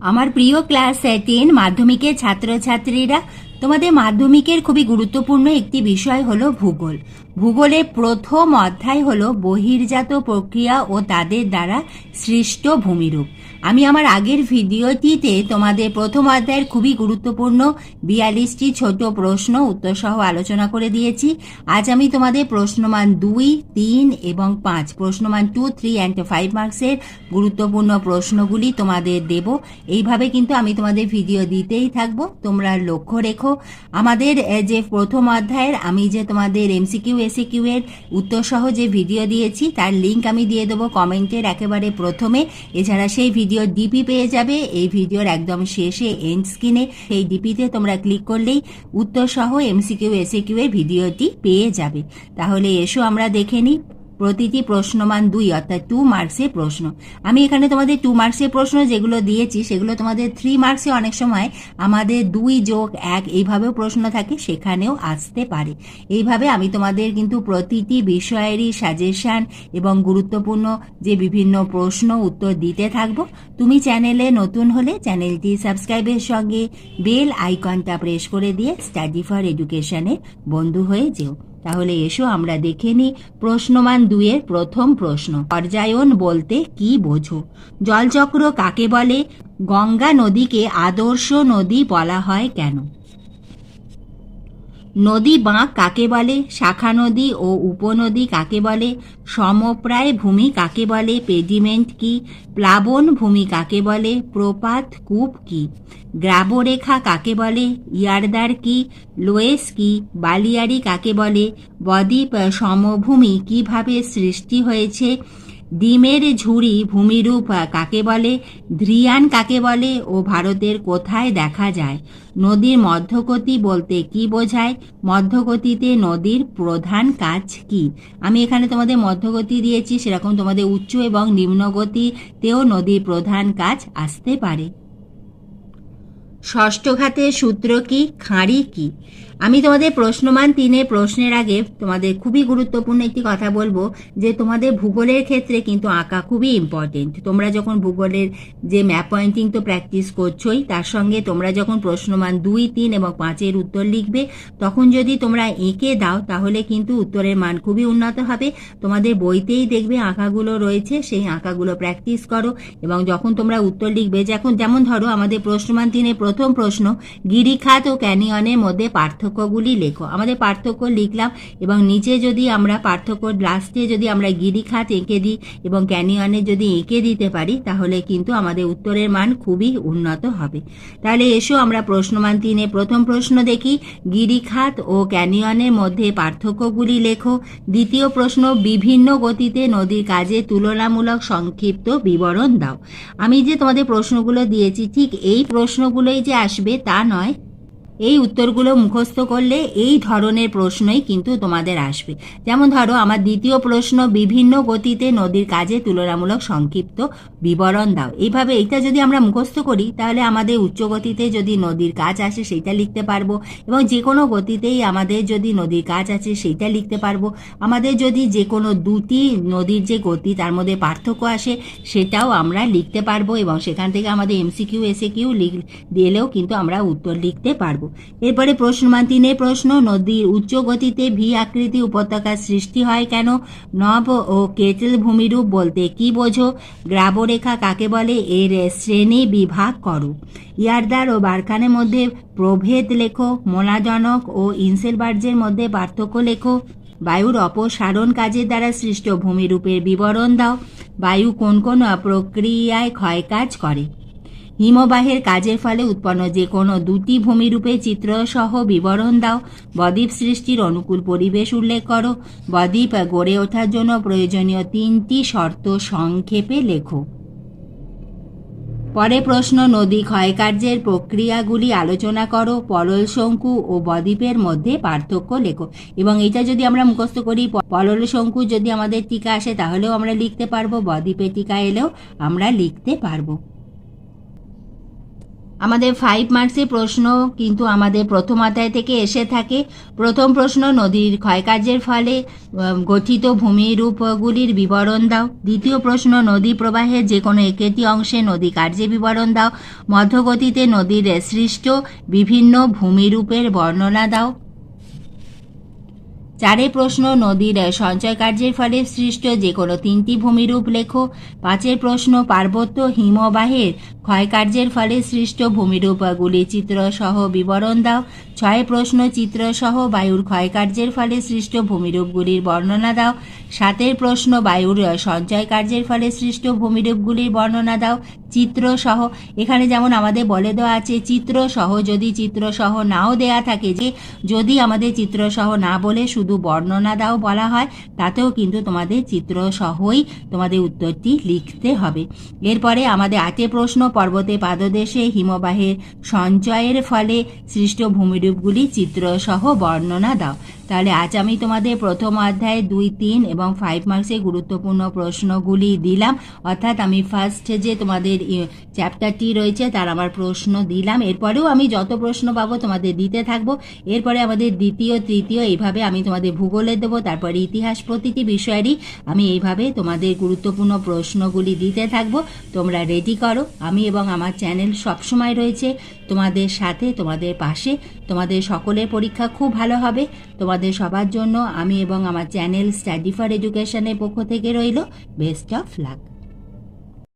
আমার প্রিয় class ten মাধ্যমিকের ছাত্রছাত্রীরা তোমাদের মাধ্যমিকের খুবই গুরুত্বপূর্ণ একটি বিষয় হলো ভূগোল। ভূগোলের প্রথম অধ্যায় হলো বহির্জাত প্রক্রিয়া ও তাদের দ্বারা সৃষ্ট ভূমিরূপ। আমি আমার আগের ভিডিওটিতে তোমাদের প্রথম অধ্যায়ের খুবই গুরুত্বপূর্ণ বিয়াল্লিশটি ছোট প্রশ্ন উত্তর সহ আলোচনা করে দিয়েছি। আজ আমি তোমাদের প্রশ্নমান দুই, তিন এবং পাঁচ, প্রশ্নমান টু থ্রি অ্যান্ড ফাইভ মার্কসের গুরুত্বপূর্ণ প্রশ্নগুলি তোমাদের দেব। এইভাবে কিন্তু আমি তোমাদের ভিডিও দিতেই থাকব। তোমরা লক্ষ্য রেখো আমাদের যে প্রথম অধ্যায়ের, আমি যে তোমাদের এমসিকিউ এসিকিউ এর উত্তর সহ যে ভিডিও দিয়েছি, তার লিংক আমি দিয়ে দেবো কমেন্টের একেবারে প্রথমে। এছাড়া সেই ভিডিও ডিপি পেয়ে যাবে। এই ভিডিওর একদম শেষে এন্ড স্ক্রিনে সেই ডিপিতে তোমরা ক্লিক করলেই উত্তর সহ এমসিকিউ এসিকিউ এর ভিডিওটি পেয়ে যাবে। তাহলে এসো আমরা দেখে নিই। প্রতিটি প্রশ্নমান দুই, অর্থাৎ টু মার্কসের প্রশ্ন। আমি এখানে তোমাদের টু মার্কসের প্রশ্ন যেগুলো দিয়েছি, সেগুলো তোমাদের থ্রি মার্কসে অনেক সময় আমাদের দুই যোগ এক এইভাবেও প্রশ্ন থাকে, সেখানেও আসতে পারে। এইভাবে আমি তোমাদের কিন্তু প্রতিটি বিষয়েরই সাজেশন এবং গুরুত্বপূর্ণ যে বিভিন্ন প্রশ্ন উত্তর দিতে থাকব। তুমি চ্যানেলে নতুন হলে চ্যানেলটি সাবস্ক্রাইবের সঙ্গে বেল আইকনটা প্রেস করে দিয়ে স্টাডি ফর এডুকেশনের বন্ধু হয়ে যেও। তাহলে এসো, আমরা দেখে নিই প্রশ্নমান দুয়ের প্রথম প্রশ্ন। পর্যায়ন বলতে কি বোঝো? জলচক্র কাকে বলে? গঙ্গা নদীকে আদর্শ নদী বলা হয় কেন? নদী বাঁক কাকে বলে? শাখা নদী ও উপনদী কাকে বলে? সমপ্রায় ভূমি কাকে বলে? পেডিমেন্ট কি? প্লাবন ভূমি কাকে বলে? প্রপাত কূপ কি? গ্রাবরেখা কাকে বলে? ইয়ারদার কি? লোয়েস কি? বালিয়ারি কাকে বলে? বদ্বীপ সমভূমি কীভাবে সৃষ্টি হয়েছে? ডিমের ঝুড়ি ভূমিরূপ কাকে বলে? ধ্রিয়ান কাকে বলে? ও ভারতের কোথায় দেখা যায়? নদীর মধ্যগতি বলতে কি বোঝায়? মধ্যগতিতে নদীর প্রধান কাজ কি? আমি এখানে তোমাদের মধ্যগতি দিয়েছি, সেরকম তোমাদের উচ্চ এবং নিম্নগতিতেও নদীর প্রধান কাজ আসতে পারে। ষষ্ঠ ঘাতের সূত্র কি? খাঁড়ি কি? আমি তোমাদের প্রশ্নমান তিনে প্রশ্নের আগে তোমাদের খুবই গুরুত্বপূর্ণ একটি কথা বলব, যে তোমাদের ভূগোলের ক্ষেত্রে কিন্তু আঁকা খুবই ইম্পর্টেন্ট তোমরা যখন ভূগোলের যে ম্যাপ পয়েন্টিং তো প্র্যাকটিস করছোই, তার সঙ্গে তোমরা যখন প্রশ্নমান দুই, তিন এবং পাঁচের উত্তর লিখবে, তখন যদি তোমরা এঁকে দাও, তাহলে কিন্তু উত্তরের মান খুবই উন্নত হবে। তোমাদের বইতেই দেখবে আঁকাগুলো রয়েছে, সেই আঁকাগুলো প্র্যাকটিস করো এবং যখন তোমরা উত্তর লিখবে, যখন যেমন ধরো আমাদের প্রশ্নমান তিনে প্রথম প্রশ্ন, গিরিখাত ও ক্যানিয়নের মধ্যে পার্থক্যগুলি লেখো। আমাদের পার্থক্য লিখলাম এবং নিচে যদি আমরা পার্থক্য লাস্টে যদি আমরা গিরিখাত এঁকে দিই এবং ক্যানিয়নে যদি এঁকে দিতে পারি, তাহলে কিন্তু আমাদের উত্তরের মান খুবই উন্নত হবে। তাহলে এসো আমরা প্রশ্নমান তিনে প্রথম প্রশ্ন দেখি। গিরিখাত ও ক্যানিয়নের মধ্যে পার্থক্যগুলি লেখো। দ্বিতীয় প্রশ্ন, বিভিন্ন গতিতে নদীর কাজে তুলনামূলক সংক্ষিপ্ত বিবরণ দাও। আমি যে তোমাদের প্রশ্নগুলো দিয়েছি, ঠিক এই প্রশ্নগুলোই যে আসবে তা নয়। এই উত্তরগুলো মুখস্থ করলে এই ধরনের প্রশ্নই কিন্তু তোমাদের আসবে। যেমন ধরো, আমার দ্বিতীয় প্রশ্ন, বিভিন্ন গতিতে নদীর কাজে তুলনামূলক সংক্ষিপ্ত বিবরণ দাও। এইভাবে এইটা যদি আমরা মুখস্থ করি, তাহলে আমাদের উচ্চ গতিতে যদি নদীর কাজ আসে, সেইটা লিখতে পারব। এবং যে কোনো গতিতেই আমাদের যদি নদীর কাজ আছে সেইটা লিখতে পারব। আমাদের যদি যে কোনো দুটি নদীর যে গতি, তার মধ্যে পার্থক্য আসে, সেটাও আমরা লিখতে পারব এবং সেখান থেকে আমাদের এমসিকিউ এসে কিউ লিখ দিলেও কিন্তু আমরা উত্তর লিখতে পারব। এরপরে প্রশ্নমান তিনের প্রশ্ন, নদীর উচ্চ গতিতে ভি আকৃতি উপত্যকার সৃষ্টি হয় কেন? নব ও কেটেল ভূমিরূপ বলতে কি বোঝো? গ্রাবরেখা কাকে বলে? এর শ্রেণি বিভাগ করো। ইয়ারদার ও বারখানের মধ্যে প্রভেদ লেখো, মোলাজনক ও ইনসেলবার্জের মধ্যে পার্থক্য লেখো। বায়ুর অপসারণ কাজের দ্বারা সৃষ্ট ভূমিরূপের বিবরণ দাও। বায়ু কোন কোন প্রক্রিয়ায় ক্ষয়কাজ করে। হিমবাহের কাজের ফলে উৎপন্ন যে কোনো দুটি ভূমিরূপে চিত্রসহ বিবরণ দাও। বদ্বীপ সৃষ্টির অনুকূল পরিবেশ উল্লেখ করো। বদ্বীপ গড়ে ওঠার জন্য প্রয়োজনীয় তিনটি শর্ত সংক্ষেপে লেখো। পরে প্রশ্ন, নদী ক্ষয়কার্যের প্রক্রিয়াগুলি আলোচনা করো। পলল শঙ্কু ও বদ্বীপের মধ্যে পার্থক্য লেখো। এবং এটা যদি আমরা মুখস্থ করি, পলল শঙ্কু যদি আমাদের টিকা আসে, তাহলেও আমরা লিখতে পারব। বদ্বীপের টিকা এলেও আমরা লিখতে পারব। আমাদের ফাইভ মার্কসের প্রশ্ন কিন্তু আমাদের প্রথম অধ্যায় থেকে এসে থাকে। প্রথম প্রশ্ন, নদীর ক্ষয়কার্যের ফলে গঠিত ভূমিরূপগুলির বিবরণ দাও। দ্বিতীয় প্রশ্ন, নদী প্রবাহের যে কোনো একটি অংশে নদী কার্যে বিবরণ দাও। মধ্যগতিতে নদীর সৃষ্ট বিভিন্ন ভূমিরূপের বর্ণনা দাও। চারে প্রশ্ন, নদীর সঞ্চয় কার্যের ফলে সৃষ্ট যে কোনো তিনটি ভূমিরূপ লেখো পাঁচের প্রশ্ন, পার্বত্য হিমবাহের ক্ষয়কার্যের ফলে সৃষ্ট ভূমিরূপগুলি চিত্র সহ বিবরণ দাও। ছয় প্রশ্ন চিত্র সহ বায়ুর ক্ষয়কার্যের ফলে সৃষ্ট ভূমিরূপগুলির বর্ণনা দাও। সাতের প্রশ্ন, বায়ুর সঞ্চয় কার্যের ফলে সৃষ্ট ভূমিরূপগুলির বর্ণনা দাও। চিত্র সহ এখানে যেমন আমাদের বলে দেওয়া আছে চিত্র সহ যদি চিত্র সহ নাও দেয়া থাকে যে, যদি আমাদের চিত্র সহ না বলে শুধু বর্ণনা দাও বলা হয়, তাতেও কিন্তু তোমাদের চিত্র সহই তোমাদের উত্তরটি লিখতে হবে। এরপরে আমাদের আটে প্রশ্ন, পর্বতে পাদদেশে হিমবাহের সঞ্চয়ের ফলে সৃষ্ট ভূমিরূপগুলি চিত্র সহ বর্ণনা দাও। তাহলে আজ আমি তোমাদের প্রথম অধ্যায়ে দুই, তিন এবং ফাইভ মার্কসের গুরুত্বপূর্ণ প্রশ্নগুলি দিলাম। অর্থাৎ আমি ফার্স্ট যে তোমাদের চ্যাপ্টারটি রয়েছে তার আমার প্রশ্ন দিলাম। এরপরেও আমি যত প্রশ্ন পাবো তোমাদের দিতে থাকব। এরপরে আমাদের দ্বিতীয়, তৃতীয়, এইভাবে আমি তোমাদের ভূগোলে দেবো। তারপরে ইতিহাস প্রতিটি বিষয়েরই আমি এইভাবে তোমাদের গুরুত্বপূর্ণ প্রশ্নগুলি দিতে থাকব। তোমরা রেডি করো। আমি এবং আমার চ্যানেল সবসময় রয়েছে তোমাদের সাথে, তোমাদের পাশে। তোমাদের সকলের পরীক্ষা খুব ভালো হবে। তোমাদের সবার জন্য আমি এবং আমার চ্যানেল স্টাডি ফর এডুকেশনের পক্ষ থেকে রইল বেস্ট অফ লাক